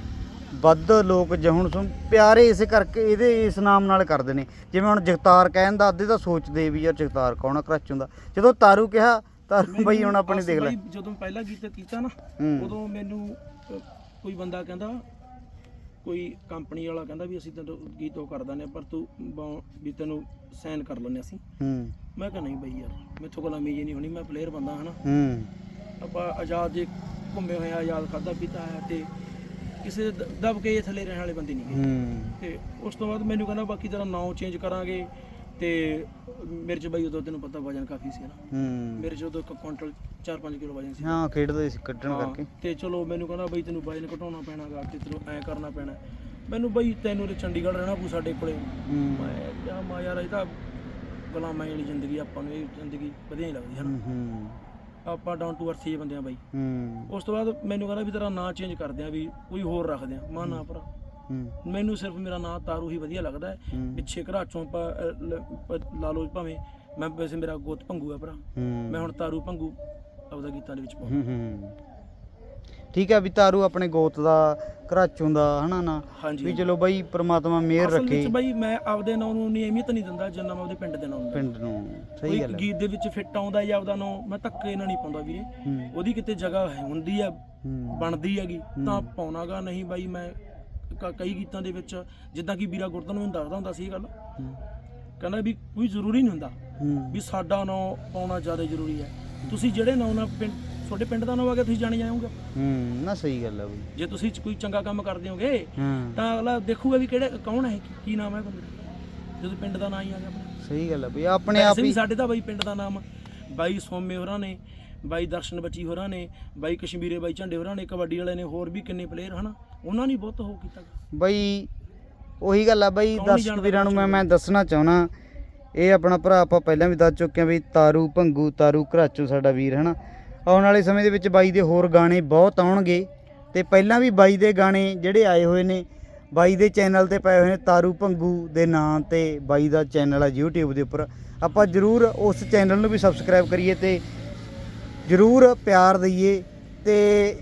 ਵੱਧ ਲੋਕ ਜ ਹੁਣ ਸੁਣ ਪਿਆਰੇ ਇਸੇ ਕਰਕੇ ਇਹਦੇ ਇਸ ਨਾਮ ਨਾਲ ਕਰਦੇ ਨੇ। ਜਿਵੇਂ ਹੁਣ ਜਗਤਾਰ ਕਹਿਣ ਦਾ ਅੱਧੇ ਤਾਂ ਸੋਚਦੇ ਵੀ ਯਾਰ ਜਗਤਾਰ ਕੌਣ ਆ ਘਰਾਚੋਂ ਦਾ ਜਦੋਂ ਤਾਰੂ ਕਿਹਾ ਤਾਰੂ ਬਈ ਹੁਣ ਆਪਣੇ ਦੇਖ ਲੈ। ਜਦੋਂ ਪਹਿਲਾ ਗੀਤ ਕੀਤਾ ਨਾ। ਉਦੋਂ ਮੈਨੂੰ ਕੋਈ ਬੰਦਾ ਕਹਿੰਦਾ ਕੋਈ ਕੰਪਨੀ ਵਾਲਾ ਕਹਿੰਦਾ ਵੀ ਅਸੀਂ ਤੈਨੂੰ ਗੀਤ ਉਹ ਕਰ ਦਿੰਦੇ ਹਾਂ, ਪਰ ਤੂੰ ਬੌ- ਵੀ ਤੈਨੂੰ ਸਾਈਨ ਕਰ ਲੈਂਦੇ ਅਸੀਂ। ਹੂੰ। ਮੈਂ ਕਿਹਾ ਨਹੀਂ ਬਈ ਯਾਰ ਮੈਥੋਂ ਗੁਲਾਮੀ ਜੀ ਨਹੀਂ ਹੋਣੀ ਮੈਂ ਪਲੇਅਰ ਬੰਦਾ ਹਨਾ। ਹੂੰ। ਆਪਾਂ ਆਜ਼ਾਦ ਜੇ ਘੁੰਮੇ ਹੋਏ ਆ ਆਜ਼ਾਦ ਖਾਦਾ ਪੀਤਾ ਹੈ ਤੇ ਕਿਸੇ ਦੇ ਦ- ਦਬ ਕੇ ਥੱਲੇ ਰਹਿਣ ਵਾਲੇ ਬੰਦੇ ਨਹੀਂ ਗੇ। ਹੂੰ। ਤੇ ਉਸ ਤੋਂ ਬਾਅਦ ਮੈਨੂੰ ਕਹਿੰਦਾ ਬਾਕੀ ਤੇਰਾ ਨਾਮ ਚੇਂਜ ਕਰਾਂਗੇ। ਤੇ ਮੇਰੇ ਚ ਬਾਈ ਉਦੋਂ ਤੈਨੂੰ ਪਤਾ ਵਜਨ ਕਾਫੀ ਸੀ ਨਾ। ਹੂੰ। ਮੇਰੇ ਚ ਉਦੋਂ ਇੱਕ ਕੁਇੰਟਲ 4-5 ਕਿਲੋ ਵਜਨ ਸੀ। ਹਾਂ ਖੇਡਦੇ ਸੀ ਕੱਢਣ ਹਾਂ, ਕਰਕੇ। ਤੇ ਚਲੋ ਮੈਨੂੰ ਕਹਿੰਦਾ ਬਈ ਤੈਨੂੰ ਵਜਨ ਘਟਾਉਣਾ ਪੈਣਾਗਾ ਤੇ ਤੈਨੂੰ ਐ ਕਰਨਾ ਪੈਣਾ। ਮੈਨੂੰ ਬਈ ਤੈਨੂੰ ਤੇ ਚੰਡੀਗੜ੍ਹ ਰਹਿਣਾ ਪਊ ਸਾਡੇ ਕੋਲੇ। ਹੂੰ। ਮੈਂ ਕਿਹਾ ਮਾ ਯਾਰ ਇਹ ਤਾਂ ਗੁਲਾਮਾਂ ਵਾਲੀ ਜ਼ਿੰਦਗੀ ਆਪਾਂ ਨੂੰ ਇਹ ਜ਼ਿੰਦਗੀ ਵਧੀਆ ਨਹੀਂ ਲੱਗਦੀ ਹਨਾ? ਹੂੰ ਆਪਾਂ ਡਾਊਨ ਟੂ ਅਰਥ ਹੀ ਬੰਦੇ ਆ ਬਾਈ। ਹੂੰ। ਉਸ ਤੋਂ ਬਾਅਦ ਮੈਨੂੰ ਕਹਿੰਦਾ ਵੀ ਤੇਰਾ ਨਾਂ ਚੇਂਜ ਕਰਦੇ ਆ ਵੀ ਕੋਈ ਹੋਰ ਰੱਖਦੇ ਆ ਮਾਂ ਨਾ ਭਰਾ। ਹੂੰ ਮੈਨੂੰ ਸਿਰਫ ਮੇਰਾ ਨਾਂ ਤਾਰੂ ਹੀ ਵਧੀਆ ਲੱਗਦਾ ਹੈ। ਹੂੰ। ਪਿੱਛੇ ਘਰਾਚੋਂ ਲ- ਲਾ ਭਾਵੇਂ ਮੈਂ ਵੈਸੇ ਮੇਰਾ ਗੋਤ ਭੰਗੂ ਆ ਭਰਾ। ਹੂੰ। ਮੈਂ ਹੁਣ ਤਾਰੂ ਭੰਗੂ ਆਪਦਾ ਗੀਤਾਂ ਦੇ ਵਿੱਚ ਪਾਉਂਦਾ। ਹੂੰ ਹੂੰ। ਠੀਕ ਹੈ ਵੀ ਤਾਰੂ ਆਪਣੇ ਗੋਤ ਦਾ ਘਰਾਚੋਂ ਦਾ ਹਨਾ ਨਾ? ਵੀ ਚਲੋ ਬਾਈ ਪ੍ਰਮਾਤਮਾ ਮਿਹਰ ਅਸਲ ਰੱਖੇ। ਵਿੱਚ ਬਾਈ ਮੈਂ ਆਪਦੇ ਨਾਂ ਨੂੰ ਨਹੀਂ ਅਹਿਮੀਅਤ ਨਹੀਂ ਦਿੰਦਾ ਜਿੰਨਾ ਮੈਂ ਉਹਦੇ ਪਿੰਡ ਦੇ ਨਾਂ ਨੂੰ ਪਿੰਡ ਨੂੰ। ਸਹੀ ਗੱਲ ਹੈ। ਗੀਤ ਦੇ ਵਿੱਚ ਫਿੱਟ ਆਉਂਦਾ ਜਾਂ ਆਪਦਾ ਨਾਂ ਮੈਂ ਧੱਕੇ ਨਾਲ ਨਹੀਂ ਪਾਉਂਦਾ ਵੀਰੇ। ਹੂੰ। ਉਹਦੀ ਕਿਤੇ ਜਗ੍ਹਾ ਹੈ- ਹੁੰਦੀ ਆ ਹੂੰ। ਬਣਦੀ ਹੈਗੀ ਤਾਂ ਪਾਉਣਾਗਾ ਨਹੀਂ ਬਾਈ ਮੈਂ ਕ- ਕਈ ਗੀਤਾਂ ਦੇ ਵਿੱਚ ਜਿੱਦਾਂ ਕਿ ਵੀਰਾ ਗੁਰਦਨ ਨੂੰ ਦੱਸਦਾ ਹੁੰਦਾ ਸੀ ਇਹ ਗੱਲ। ਕਹਿੰਦਾ ਵੀ ਕੋਈ ਜ਼ਰੂਰੀ ਨਹੀਂ ਹੁੰਦਾ ਵੀ ਸਾਡਾ ਨਾਂ ਪਾਉਣਾ ਜ਼ਿਆਦਾ ਜ਼ਰੂਰੀ ਹੈ। ਤੁਸੀਂ ਜਿਹੜੇ ਨਾਂ ਨਾਲ ਪਿੰਡ ਤੁਹਾਡੇ ਪਿੰਡ ਦਾ ਨਾਂ ਆ ਗਿਆ ਤੁਸੀਂ ਜਾਣੇ ਜਾਓਗੇ। ਹੂੰ ਨਾ ਸਹੀ ਗੱਲ ਹੈ ਬਈ। ਜੇ ਤੁਸੀਂ ਕੋਈ ਚੰਗਾ ਕੰਮ ਕਰਦੇ ਹੋਗੇ ਹਾਂ। ਤਾਂ ਅਗਲਾ ਦੇਖੂਗਾ ਵੀ ਕਿਹੜੇ ਕੌਣ ਹੈ ਕੀ- ਕੀ ਨਾਮ ਹੈ ਬੰਦੇ ਦਾ। ਜਦੋਂ ਪਿੰਡ ਦਾ ਨਾਂ ਹੀ ਆ ਗਿਆ। ਆਪਣਾ ਸਹੀ ਗੱਲ ਹੈ ਬਈ ਆਪਣੇ ਆਪ ਵੈਸੇ ਵੀ ਹੀ ਸਾਡੇ ਤਾਂ ਬਾਈ ਪਿੰਡ ਦਾ ਨਾਮ ਬਾਈ ਸੋਮੇ ਹੋਰਾਂ ਨੇ ਬਾਈ ਦਰਸ਼ਨ ਬੱਚੀ ਹੋਰਾਂ ਨੇ ਬਾਈ ਕਸ਼ਮੀਰੇ ਬਾਈ ਝੰਡੇ ਹੋਰਾਂ ਨੇ ਕਬੱਡੀ ਵਾਲੇ ਨੇ ਹੋਰ ਵੀ ਕਿੰਨੇ ਪਲੇਅਰ ਹਨਾ। ਉਹਨਾਂ ਨੇ ਬਹੁਤ ਹੋ ਕੀਤਾ। ਬਈ ਉਹੀ ਗੱਲ ਆ ਬਈ ਕੌਣ ਨਹੀਂ ਦਰਸ਼ਕ ਜਾਣਦਾ ਵੀਰਾਂ ਨੂੰ ਮੈਂ ਮੈਂ ਦੱਸਣਾ ਚਾਹਣਾ ਇਹ ਆਪਣਾ ਭਰਾ ਆਪਾਂ ਪਹਿਲਾਂ ਵੀ ਦੱਸ ਚੁੱਕੇ ਆ ਵੀ ਤਾਰੂ ਭੰਗੂ ਤਾਰੂ ਘਰਾਚੋ ਸਾਡਾ ਵੀਰ ਹਨਾ? ਆਉਣ ਵਾਲੇ ਸਮੇਂ ਦੇ ਵਿੱਚ ਬਾਈ ਦੇ ਹੋਰ ਗਾਣੇ ਬਹੁਤ ਆਉਣਗੇ ਤੇ ਪਹਿਲਾਂ ਵੀ ਬਾਈ ਦੇ ਗਾਣੇ ਜਿਹੜੇ ਆਏ ਹੋਏ ਨੇ ਬਾਈ ਦੇ ਚੈਨਲ ਤੇ ਪਏ ਹੋਏ ਨੇ ਤਾਰੂ ਭੰਗੂ ਦੇ ਨਾਂ ਤੇ ਬਾਈ ਦਾ ਚੈਨਲ ਆ YouTube ਦੇ ਉੱਪਰ। ਆਪਾਂ ਜਰੂਰ ਉਸ ਚੈਨਲ ਨੂੰ ਵੀ ਸਬਸਕ੍ਰਾਈਬ ਕਰੀਏ ਤੇ ਜਰੂਰ ਪਿਆਰ ਦਈਏ। ਤੇ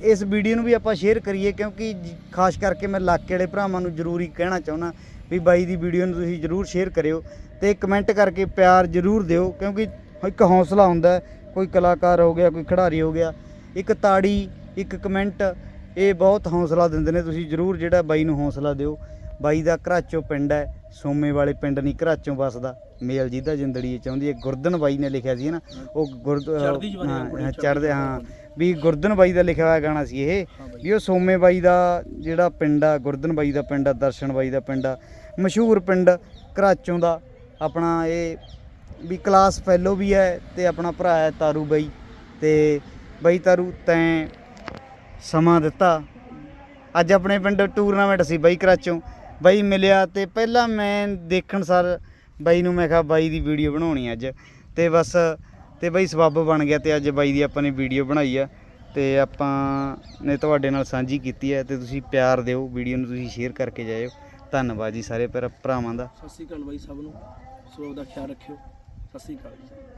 ਇਸ ਵੀਡੀਓ ਨੂੰ ਵੀ ਆਪਾਂ ਸ਼ੇਅਰ ਕਰੀਏ ਕਿਉਂਕਿ ਜ- ਖਾਸ ਕਰਕੇ ਮੈਂ ਇਲਾਕੇ ਵਾਲੇ ਭਰਾਵਾਂ ਨੂੰ ਜ਼ਰੂਰੀ ਕਹਿਣਾ ਚਾਹੁੰਦਾ ਵੀ ਬਾਈ ਦੀ ਵੀਡੀਓ ਨੂੰ ਤੁਸੀਂ ਜਰੂਰ ਸ਼ੇਅਰ ਕਰਿਓ ਤੇ ਕਮੈਂਟ ਕਰਕੇ ਪਿਆਰ ਜਰੂਰ ਦਿਓ ਕਿਉਂਕਿ ਇੱਕ ਹੌਸਲਾ ਹੁੰਦਾ ਕੋਈ ਕਲਾਕਾਰ ਹੋ ਗਿਆ ਕੋਈ ਖਿਡਾਰੀ ਹੋ ਗਿਆ ਇੱਕ ਤਾੜੀ ਇੱਕ ਕਮੈਂਟ ਇਹ ਬਹੁਤ ਹੌਸਲਾ ਦਿੰਦੇ ਨੇ ਤੁਸੀਂ ਜਰੂਰ ਜਿਹੜਾ ਬਾਈ ਨੂੰ ਹੌਸਲਾ ਦਿਓ। ਬਾਈ ਦਾ ਘਰਾਚੋਂ ਪਿੰਡ ਹੈ ਸੋਮੇ ਵਾਲੇ ਪਿੰਡ ਨਹੀਂ ਘਰਾਚੋਂ ਵਸਦਾ ਮੇਲ ਜਿਹਦਾ ਜਿੰਦੜੀ ਇਹ ਚਾਹੁੰਦੀ ਹੈ ਗੁਰਦਨ ਬਾਈ ਨੇ ਲਿਖਿਆ ਸੀ ਨਾ ਉਹ ਗੁਰਦ ਚੜਦੇ ਹਾਂ ਵੀ ਗੁਰਦਨ ਬਾਈ ਦਾ ਲਿਖਿਆ ਹੋਇਆ ਗਾਣਾ ਸੀ ਇਹ। ਵੀ ਉਹ ਸੋਮੇ ਬਾਈ ਦਾ ਜਿਹੜਾ ਪਿੰਡ ਆ ਗੁਰਦਨ ਬਾਈ ਦਾ ਪਿੰਡ ਆ ਦਰਸ਼ਨ ਬਾਈ ਦਾ ਪਿੰਡ ਆ ਮਸ਼ਹੂਰ ਪਿੰਡ ਘਰਾਚੋਂ ਦਾ ਆਪਣਾ ਇਹ ਵੀ ਕਲਾਸ ਫੈਲੋ ਵੀ ਹੈ ਤੇ ਆਪਣਾ ਭਰਾ ਹੈ ਤਾਰੂ ਬਾਈ ਤੇ ਬਾਈ ਤਾਰੂ ਤੈਂ ਸਮਾਂ ਦਿੱਤਾ। ਅੱਜ ਆਪਣੇ ਪਿੰਡ ਟੂਰਨਾਮੈਂਟ ਸੀ ਬਾਈ ਘਰਾਚੋਂ। ਬਾਈ ਮਿਲਿਆ ਤੇ ਪਹਿਲਾਂ ਮੈਂ ਦੇਖਣ ਸਰ ਬਾਈ ਨੂੰ ਮੈਂ ਕਿਹਾ ਬਾਈ ਦੀ ਵੀਡੀਓ ਬਣਾਉਣੀ ਅੱਜ। ਤੇ ਬਸ ਤੇ ਬਾਈ ਸਬੱਬ ਬਣ ਗਿਆ ਤੇ ਅੱਜ ਬਾਈ ਦੀ ਆਪਾਂ ਨੇ ਵੀਡੀਓ ਬਣਾਈ ਆ ਤੇ ਆਪਾਂ ਨੇ ਤੁਹਾਡੇ ਨਾਲ ਸਾਂਝੀ ਕੀਤੀ ਹੈ ਤੇ ਤੁਸੀਂ ਪਿਆਰ ਦਿਓ, ਵੀਡੀਓ ਨੂੰ ਤੁਸੀਂ ਸ਼ੇਅਰ ਕਰਕੇ ਜਾਇਓ। ਧੰਨਵਾਦ ਜੀ ਸਾਰੇ ਭਰਾ- ਭਰਾਵਾਂ ਦਾ। ਸਤਿ ਸ਼੍ਰੀ ਅਕਾਲ ਬਾਈ ਸਭ ਨੂੰ। ਸੋ ਦਾ ਖਿਆਲ ਰੱਖਿਓ। ਸਤਿ ਸ਼੍ਰੀ ਅਕਾਲ ਜੀ।